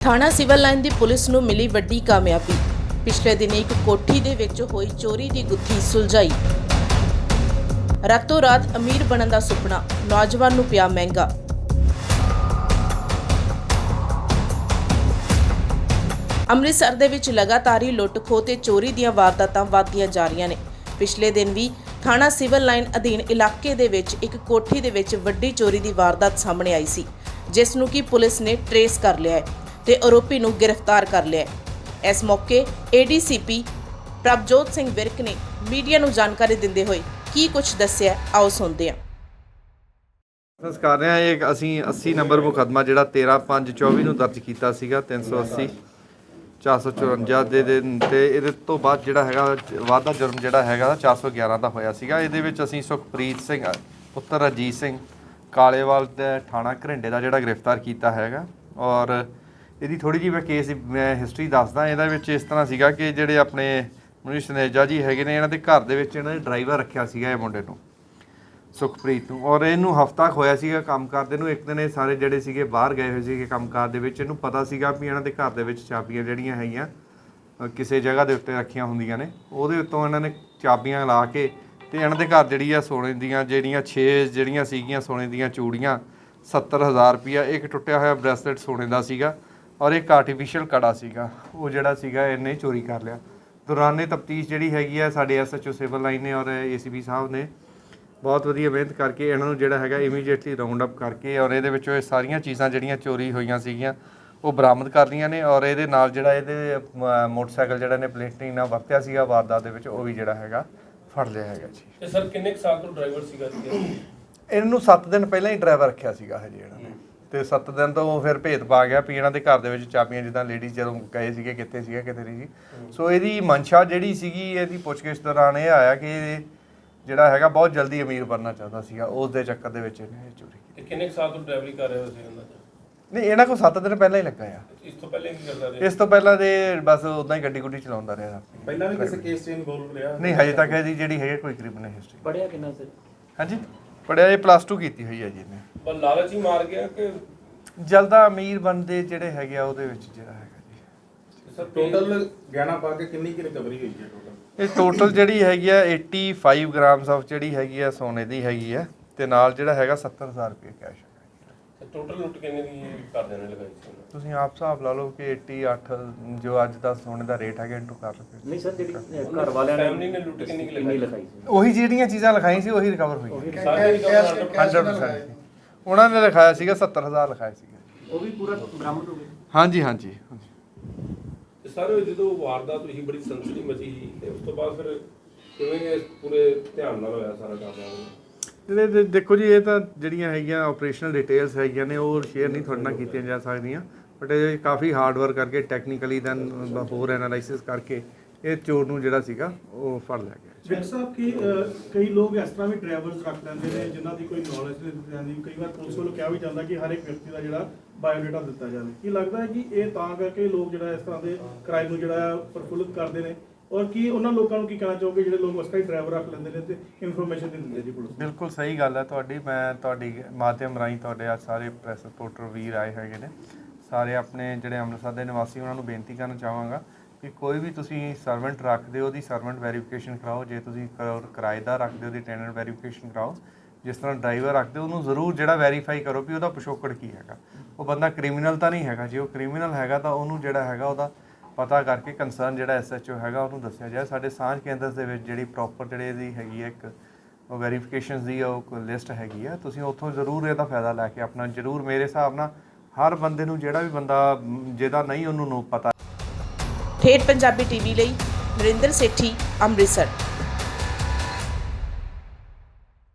ਥਾਣਾ civil line ਦੀ police ਨੂੰ ਮਿਲੀ ਵੱਡੀ ਕਾਮਯਾਬੀ। ਪਿਛਲੇ ਦਿਨ ਇੱਕ ਕੋਠੀ ਦੇ ਵਿੱਚ ਹੋਈ ਚੋਰੀ ਦੀ ਗੁੱਥੀ ਸੁਲਝਾਈ। ਰਾਤੋਂ ਰਾਤ ਅਮੀਰ ਬਣਨ ਦਾ ਸੁਪਨਾ, ਨੌਜਵਾਨ ਨੂੰ ਪਿਆ ਮਹਿੰਗਾ। ਅੰਮ੍ਰਿਤਸਰ ਦੇ ਵਿੱਚ ਲਗਾਤਾਰ ਹੀ ਲੁੱਟ ਖੋਹ ਤੇ ਚੋਰੀ ਦੀਆਂ ਵਾਰਦਾਤਾਂ ਵਧਦੀਆਂ ਜਾ ਰਹੀਆਂ ਨੇ। ਪਿਛਲੇ ਦਿਨ ਵੀ ਥਾਣਾ ਸਿਵਲ ਲਾਈਨ ਅਧੀਨ ਇਲਾਕੇ ਦੇ ਵਿੱਚ ਇੱਕ ਕੋਠੀ ਦੇ ਵਿੱਚ ਵੱਡੀ ਚੋਰੀ ਦੀ ਵਾਰਦਾਤ ਸਾਹਮਣੇ ਆਈ ਸੀ, ਜਿਸ ਨੂੰ ਕਿ ਪੁਲਿਸ ਨੇ ਟਰੇਸ ਕਰ ਲਿਆ ਹੈ। ਤੇ ਆਰੋਪੀ ਨੂੰ ਗ੍ਰਿਫਤਾਰ ਕਰ ਲਿਆ ਹੈ। ਇਸ ਮੌਕੇ ਏਡੀਸੀਪੀ ਪ੍ਰਭਜੋਤ ਸਿੰਘ ਵਿਰਕ ਨੇ ਮੀਡੀਆ ਨੂੰ ਜਾਣਕਾਰੀ ਦਿੰਦੇ ਹੋਏ ਕੀ ਕੁਝ ਦੱਸਿਆ, ਆਓ ਸੁਣਦੇ ਹਾਂ। ਬਸ ਕਰ ਰਹੇ ਹਾਂ ਇਹ ਅਸੀਂ 80 ਨੰਬਰ ਮੁਕੱਦਮਾ ਜਿਹੜਾ 13524 ਨੂੰ ਦਰਜ ਕੀਤਾ ਸੀਗਾ 380 454 ਦੇ ਦਿਨ ਤੇ ਇਹਦੇ ਤੋਂ ਬਾਅਦ ਜਿਹੜਾ ਹੈਗਾ, ਵਾਧਾ ਜੁਰਮ ਜਿਹੜਾ ਹੈਗਾ 411 ਦਾ ਹੋਇਆ ਸੀਗਾ। ਇਹਦੇ ਵਿੱਚ ਅਸੀਂ ਸੁਖਪ੍ਰੀਤ ਸਿੰਘ, ਪੁੱਤਰ ਅਜੀਤ ਸਿੰਘ ਕਾਲੇਵਾਲ ਤੇ ਥਾਣਾ ਘਰਿੰਡੇ ਦਾ ਜਿਹੜਾ ਗ੍ਰਿਫਤਾਰ ਕੀਤਾ ਹੈਗਾ ਔਰ ਇਹਦੀ ਥੋੜੀ ਜਿਹੀ ਮੈਂ ਕੇਸ ਦੀ, ਮੈਂ ਹਿਸਟਰੀ ਦੱਸਦਾ, ਇਹਦੇ ਵਿੱਚ ਇਸ ਤਰ੍ਹਾਂ ਸੀਗਾ ਕਿ ਜਿਹੜੇ ਆਪਣੇ ਮਨੀਸ਼ ਸਨੇਜਾ ਜੀ ਹੈਗੇ ਨੇ, ਇਹਨਾਂ ਦੇ ਘਰ ਦੇ ਵਿੱਚ ਇਹਨਾਂ ਨੇ ਡਰਾਈਵਰ ਰੱਖਿਆ ਸੀਗਾ ਇਹ ਮੁੰਡੇ ਨੂੰ, ਸੁਖਪ੍ਰੀਤ ਨੂੰ, ਔਰ ਇਹਨੂੰ ਹਫਤਾ ਖੋਇਆ ਸੀਗਾ ਕੰਮ ਕਰਦੇ ਨੂੰ, ਇੱਕ ਦਿਨ ਇਹ ਸਾਰੇ ਜਿਹੜੇ ਸੀਗੇ ਬਾਹਰ ਗਏ ਹੋਏ ਸੀਗੇ ਕੰਮਕਾਰ ਦੇ ਵਿੱਚ, ਇਹਨੂੰ ਪਤਾ ਸੀਗਾ ਵੀ ਇਹਨਾਂ ਦੇ ਘਰ ਦੇ ਵਿੱਚ ਚਾਬੀਆਂ ਜਿਹੜੀਆਂ ਹੈਗੀਆਂ ਕਿਸੇ ਜਗ੍ਹਾ ਦੇ ਉੱਤੇ ਰੱਖੀਆਂ ਹੁੰਦੀਆਂ ਨੇ, ਉਹਦੇ ਉੱਤੋਂ ਇਹਨਾਂ ਨੇ ਚਾਬੀਆਂ ਲਾ ਕੇ ਤੇ ਇਹਨਾਂ ਦੇ ਘਰ ਜਿਹੜੀ ਆ ਸੋਨੇ ਦੀਆਂ ਜਿਹੜੀਆਂ 6 ਜਿਹੜੀਆਂ ਸੀਗੀਆਂ, ਸੋਨੇ ਦੀਆਂ ਚੂੜੀਆਂ 70000 ਰੁਪਿਆ ਇੱਕ ਟੁੱਟਿਆ ਹੋਇਆ ਬ੍ਰੈਸਲੇਟ ਸੋਨੇ ਦਾ ਸੀਗਾ ਔਰ ਇੱਕ ਆਰਟੀਫੀਸ਼ੀਅਲ ਕੜਾ ਸੀਗਾ ਉਹ ਜਿਹੜਾ ਸੀਗਾ ਇਹਨੇ ਚੋਰੀ ਕਰ ਲਿਆ। ਦੌਰਾਨੇ ਤਫਤੀਸ਼ ਜਿਹੜੀ ਹੈਗੀ ਆ ਸਾਡੇ ਐਸਐਚਓ ਸਿਵਲ ਲਾਈਨ ਨੇ ਔਰ ਏਸੀਪੀ ਸਾਹਿਬ ਨੇ ਬਹੁਤ ਵਧੀਆ ਮਿਹਨਤ ਕਰਕੇ ਇਹਨਾਂ ਨੂੰ ਜਿਹੜਾ ਹੈਗਾ ਇਮੀਡੀਏਟਲੀ ਰਾਉਂਡ ਅਪ ਕਰਕੇ ਔਰ ਇਹਦੇ ਵਿੱਚੋਂ ਇਹ ਸਾਰੀਆਂ ਚੀਜ਼ਾਂ ਜਿਹੜੀਆਂ ਚੋਰੀ ਹੋਈਆਂ ਸੀਗੀਆਂ ਉਹ ਬਰਾਮਦ ਕਰ ਲਈਆਂ ਨੇ ਔਰ ਇਹਦੇ ਨਾਲ ਜਿਹੜਾ ਇਹਦੇ ਮੋਟਰਸਾਈਕਲ ਜਿਹੜਾ ਨੇ ਪਲੇਟਿੰਗ ਨਾਲ ਵਰਤਿਆ ਸੀਗਾ ਵਾਰਦਾਤ ਦੇ ਵਿੱਚ ਉਹ ਵੀ ਜਿਹੜਾ ਹੈਗਾ ਫੜ ਲਿਆ ਹੈਗਾ ਜੀ। ਤੇ ਸਰ ਕਿੰਨੇ ਕੁ ਸਾਲ ਤੋਂ ਡਰਾਈਵਰ ਸੀਗਾ ਜੀ? ਇਹਨੂੰ 7 ਦਿਨ ਪਹਿਲਾਂ ਹੀ ਡਰਾਈਵਰ ਰੱਖਿਆ ਸੀਗਾ ਹਜੇ ਇਹਨਾਂ ਨੇ। ਤੇ 7 ਦਿਨ ਤੋਂ ਫਿਰ ਭੇਤ ਪਾ ਗਿਆ ਵੀ ਇਹਨਾਂ ਦੇ ਘਰ ਦੇ ਵਿੱਚ ਚਾਬੀਆਂ ਜਿੱਦਾਂ ਲੇਡੀਜ਼ ਜਦੋਂ ਗਏ ਸੀਗੇ ਕਿੱਥੇ ਸੀਗਾ ਕਿੱਥੇ ਨਹੀਂ ਸੀ। ਸੋ ਇਹਦੀ ਮਨਸ਼ਾ ਜਿਹੜੀ ਸੀਗੀ ਇਹਦੀ ਪੁੱਛਗਿੱਛ ਦੌਰਾਨ ਇਹ ਆਇਆ ਕਿ ਜਿਹੜਾ ਹੈਗਾ ਬਹੁਤ ਜਲਦੀ ਅਮੀਰ ਬਣਨਾ ਚਾਹੁੰਦਾ ਸੀਗਾ। ਉਸ ਦੇ ਚੱਕਰ ਦੇ ਵਿੱਚ ਇਹਨੇ ਇਹ ਚੋਰੀ ਕੀਤੀ। ਤੇ ਕਿੰਨੇ ਕੁ ਸਾਲ ਤੋਂ ਡਰਾਈਵਰੀ ਕਰ ਰਹੇ ਹੋ ਸੀ ਇਹਨਾਂ ਦਾ? ਨਹੀਂ ਇਹਨਾਂ ਕੋਲ 7 ਦਿਨ ਪਹਿਲਾਂ ਹੀ ਲੱਗਾ ਆ। ਇਸ ਤੋਂ ਪਹਿਲੇ ਕੀ ਕਰਦਾ ਰਿਹਾ? ਇਸ ਤੋਂ ਪਹਿਲਾਂ ਦੇ ਬਸ ਉਦਾਂ ਹੀ ਗੱਡੀ ਗੁੱਡੀ ਚਲਾਉਂਦਾ ਰਿਹਾ। ਪਹਿਲਾਂ ਵੀ ਕਿਸੇ ਕੇਸ 'ਚ ਇਨਵੋਲਵ ਰਿਹਾ? ਨਹੀਂ ਹਜੇ ਤੱਕ ਇਹਦੀ ਜਿਹੜੀ ਹੈ ਕੋਈ ਕ੍ਰਿਮੀਨਲ ਹਿਸਟਰੀ ਪੜਿਆ ਕਿੰਨਾ ਸਰ ਹਾਂਜੀ? ਪੜਿਆ ਇਹ ਪਲੱਸ 2 ਕੀਤੀ ਹੋਈ ਹੈ ਜੀ ਇਹਨੇ। ਪਰ ਲਾਲਚ ਹੀ ਮਾਰ ਗਿਆ ਕਿ ਜਲਦਾ ਅਮੀਰ ਬਣਦੇ ਜਿਹੜੇ ਹੈਗੇ ਆ ਉਹਦੇ ਵਿੱਚ ਜਿਹੜਾ ਹੈਗਾ ਜੀ। ਸਰ ਟੋਟਲ ਗਹਿਣਾ ਪਾ ਕੇ ਕਿੰਨੀ ਕੀ ਰਿਕਵਰੀ ਹੋਈ ਹੈ ਟੋਟਲ ਇਹ ਟੋਟਲ ਜਿਹੜੀ ਹੈਗੀ ਆ 85 ਗ੍ਰਾਮਸ ਆਫ ਜਿਹੜੀ ਹੈਗੀ ਆ ਸੋਨੇ ਦੀ ਹੈਗੀ ਆ ਤੇ ਨਾਲ ਜਿਹੜਾ ਹੈਗਾ 70000 ਰੁਪਏ ਕੈਸ਼ ਟੋਟਲ ਲੁੱਟ ਕਿੰਨੇ ਦੀ ਕਰਦੇ ਨੇ ਲਗਾਈ ਸੀ ਉਹਨਾਂ? ਤੁਸੀਂ ਆਪ ਹਿਸਾਬ ਲਾ ਲਓ ਕਿ 88 ਜੋ ਅੱਜ ਦਾ ਸੋਨੇ ਦਾ ਰੇਟ ਹੈਗਾ ਇਨਟੂ ਕਰ ਲਓ। ਨਹੀਂ ਸਰ ਜਿਹੜੀ ਘਰ ਵਾਲਿਆਂ ਨੇ Family ਨੇ ਲੁੱਟ ਕਿੰਨੀ ਕੁ ਕਿੰਨੀ ਲਗਾਈ? ਸੀ? ਉਹੀ ਜਿਹੜੀਆਂ ਚੀਜ਼ਾਂ ਲਿਖਾਈ ਸੀ ਉਹੀ ਰਿਕਵਰ ਹੋਈ? ਸਾਰੇ ਰਿਕਵਰ 100% ਉਹਨਾਂ ਨੇ ਲਿਖਾਇਆ ਸੀਗਾ 70000 ਲਿਖਾਇਆ ਸੀਗਾ। ਉਹ ਵੀ ਪੂਰਾ ਬਰਾਮਦ ਹੋ ਗਿਆ? ਹਾਂਜੀ ਹਾਂਜੀ ਸਰ ਜਦੋਂ ਵਾਰਦਾਤ ਹੋਈ ਬੜੀ ਸੰਸਦੀ ਮਚੀ ਤੇ ਉਸ ਤੋਂ ਬਾਅਦ ਫਿਰ ਕਿਵੇਂ ਇਹ ਪੂਰੇ ਧਿਆਨ ਨਾਲ ਹੋਇਆ ਸਾਰਾ ਕੰਮ? ਜਿਹੜੇ ਦੇਖੋ ਜੀ, ਇਹ ਤਾਂ ਜਿਹੜੀਆਂ ਹੈਗੀਆਂ ਆਪਰੇਸ਼ਨਲ ਡਿਟੇਲਸ ਹੈਗੀਆਂ ਨੇ, ਉਹ ਸ਼ੇਅਰ ਨਹੀਂ ਤੁਹਾਡੇ ਨਾਲ ਕੀਤੀਆਂ ਜਾ ਸਕਦੀਆਂ। ਬਟ ਇਹ ਕਾਫੀ ਹਾਰਡ ਵਰਕ ਕਰਕੇ ਟੈਕਨੀਕਲੀ ਦੈਨ ਹੋਰ ਐਨਾਲਾਈਸਿਸ ਕਰਕੇ ਇਹ ਚੋਰ ਨੂੰ ਜਿਹੜਾ ਸੀਗਾ, ਉਹ ਫੜ ਲਿਆ ਗਿਆ। ਵਿਕ ਸਾਹਿਬ, ਕੀ ਕਈ ਲੋਕ ਇਸ ਤਰ੍ਹਾਂ ਵੀ ਡਰਾਈਵਰਸ ਰੱਖ ਲੈਂਦੇ ਨੇ, ਜਿਨ੍ਹਾਂ ਦੀ ਕੋਈ ਨੌਲੇਜ ਨਹੀਂ ਦਿੱਤੀ ਜਾਂਦੀ। ਕਈ ਵਾਰ ਪੁਲਿਸ ਵੱਲੋਂ ਕਿਹਾ ਵੀ ਜਾਂਦਾ ਕਿ ਹਰ ਇੱਕ ਵਿਅਕਤੀ ਦਾ ਜਿਹੜਾ ਬਾਇਓਡਾਟਾ ਦਿੱਤਾ ਜਾਵੇ। ਕੀ ਲੱਗਦਾ ਹੈ ਕਿ ਇਹ ਤਾਂ ਕਰਕੇ ਲੋਕ ਜਿਹੜਾ ਇਸ ਤਰ੍ਹਾਂ ਦੇ ਕ੍ਰਾਈਮ ਨੂੰ ਜਿਹੜਾ ਪ੍ਰਫੁੱਲਿਤ ਕਰਦੇ ਨੇ? ਔਰ ਕੀ ਉਹਨਾਂ ਲੋਕਾਂ ਨੂੰ ਕੀ ਕਹਿਣਾ ਚਾਹੋਗੇ ਜਿਹੜੇ ਲੋਕ ਉਸ ਤਰ੍ਹਾਂ ਟਰੈਵਲ ਰੱਖ ਲੈਂਦੇ ਨੇ ਤੇ ਇਨਫੋਰਮੇਸ਼ਨ ਨਹੀਂ ਦਿੰਦੇ ਜੀ ਪੁਲਿਸ ਬਿਲਕੁਲ ਸਹੀ ਗੱਲ ਹੈ ਤੁਹਾਡੀ, ਮੈਂ ਤੁਹਾਡੀ ਮਾਧਿਅਮ ਰਾਹੀਂ ਤੁਹਾਡੇ ਆ ਸਾਰੇ ਪ੍ਰੈਸ ਰਿਪੋਰਟਰ ਵੀਰ ਆਏ ਹੈਗੇ ਨੇ। ਸਾਰੇ ਆਪਣੇ ਜਿਹੜੇ ਅੰਮ੍ਰਿਤਸਰ ਦੇ ਨਿਵਾਸੀ, ਉਹਨਾਂ ਨੂੰ ਬੇਨਤੀ ਕਰਨਾ ਚਾਹਾਂਗਾ ਕਿ ਕੋਈ ਵੀ ਤੁਸੀਂ ਸਰਵੈਂਟ ਰੱਖਦੇ ਹੋ, ਉਹਦੀ ਸਰਵੈਂਟ ਵੈਰੀਫਿਕੇਸ਼ਨ ਕਰਾਓ। ਜੇ ਤੁਸੀਂ ਕਿਰਾਏਦਾਰ ਰੱਖਦੇ ਹੋ, ਉਹਦੀ ਟੈਨੈਂਟ ਵੈਰੀਫਿਕੇਸ਼ਨ ਕਰਾਓ। ਜਿਸ ਤਰ੍ਹਾਂ ਡਰਾਈਵਰ ਰੱਖਦੇ ਉਹਨੂੰ ਜ਼ਰੂਰ ਜਿਹੜਾ ਵੈਰੀਫਾਈ ਕਰੋ ਵੀ ਉਹਦਾ ਪਿਛੋਕੜ ਕੀ ਹੈਗਾ। ਉਹ ਬੰਦਾ ਕ੍ਰਿਮੀਨਲ ਤਾਂ ਨਹੀਂ ਹੈਗਾ। ਜੇ ਉਹ ਕ੍ਰਿਮੀਨਲ ਹੈਗਾ ਤਾਂ ਉਹਨੂੰ ਜਿਹੜਾ ਹੈਗਾ ਉਹਦਾ ਪਤਾ ਕਰਕੇ ਕੰਸਰਨ ਜਿਹੜਾ ਐਸਐਚਓ ਹੈਗਾ, ਉਹਨੂੰ ਦੱਸਿਆ ਜਾਏ। ਸਾਡੇ ਸਾਂਝ ਕੇਂਦਰ ਦੇ ਵਿੱਚ ਜਿਹੜੀ ਪ੍ਰੋਪਰ ਜਿਹੜੇ ਇਹਦੀ ਹੈਗੀ ਹੈ ਇੱਕ, ਉਹ ਵੈਰੀਫਿਕੇਸ਼ਨਸ ਦੀ ਉਹ ਲਿਸਟ ਹੈਗੀ ਆ। ਤੁਸੀਂ ਉੱਥੋਂ ਜ਼ਰੂਰ ਇਹਦਾ ਫਾਇਦਾ ਲੈ ਕੇ ਆਪਣਾ, ਜ਼ਰੂਰ ਮੇਰੇ ਹਿਸਾਬ ਨਾਲ ਹਰ ਬੰਦੇ ਨੂੰ ਜਿਹੜਾ ਵੀ ਬੰਦਾ, ਜਿਹਦਾ ਨਹੀਂ ਉਹਨੂੰ ਨੂੰ ਪਤਾ। ਠੇਠ ਪੰਜਾਬੀ ਟੀਵੀ ਲਈ ਨਰਿੰਦਰ ਸੇਠੀ, ਅੰਮ੍ਰਿਤਸਰ।